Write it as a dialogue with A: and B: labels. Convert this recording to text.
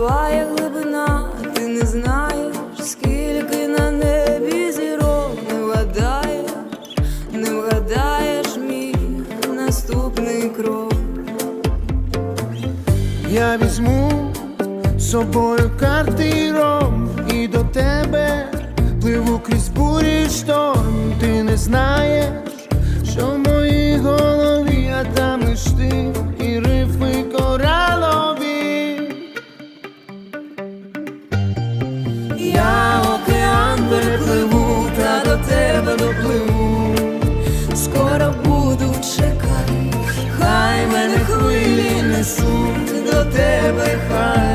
A: буває глибина, ти не знаєш, скільки на небі зірок не вгадаєш, не вгадаєш мій наступний крок.
B: Я візьму з собою картиром і до тебе пливу крізь бурі шторм. Ти не знаєш,
A: Я океан перепливу, та до тебе допливу. Скоро буду чекати, хай мене хвилі несуть до тебе, хай